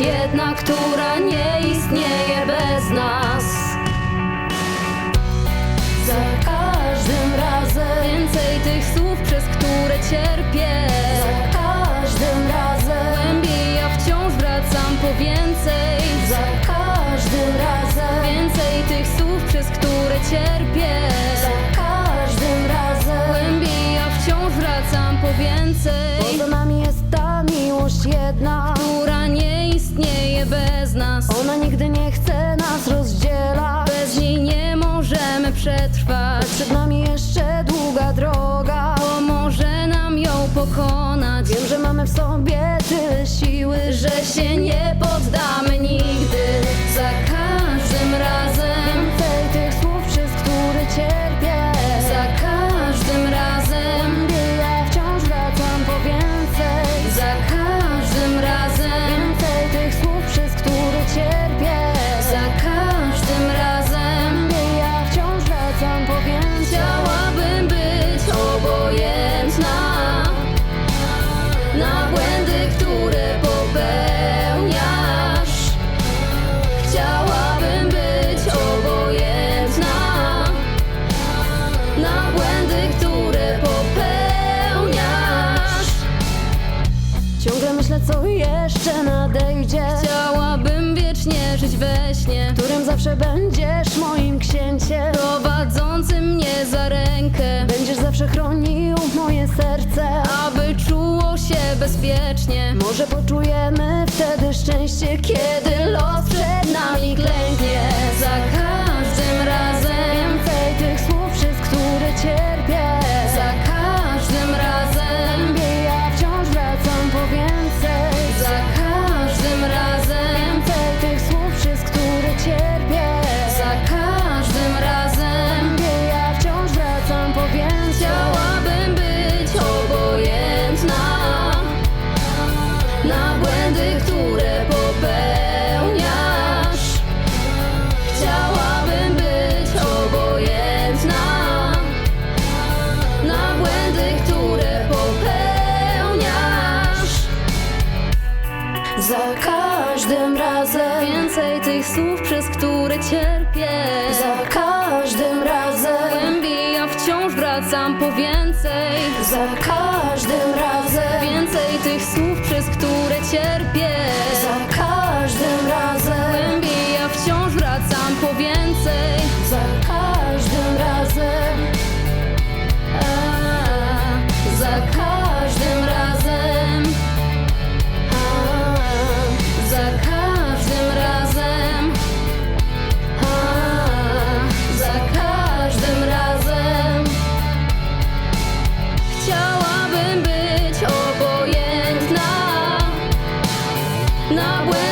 jedna, która nie istnieje bez nas. Za każdym razem więcej tych słów, przez które cierpię. Za każdym razem głębiej ja wciąż wracam po więcej. Za każdym razem więcej tych słów, przez które cierpię. Za każdym razem głębiej ja wciąż wracam po więcej. Poza nami jest con zawsze będziesz moim księciem Prowadzącym mnie za rękę. Będziesz zawsze chronił moje serce Aby czuło się bezpiecznie. Może poczujemy wtedy szczęście Kiedy los przed nami klęczy. tych słów, przez które cierpię. Za każdym razem Głębi, ja wciąż wracam po więcej. Za każdym not where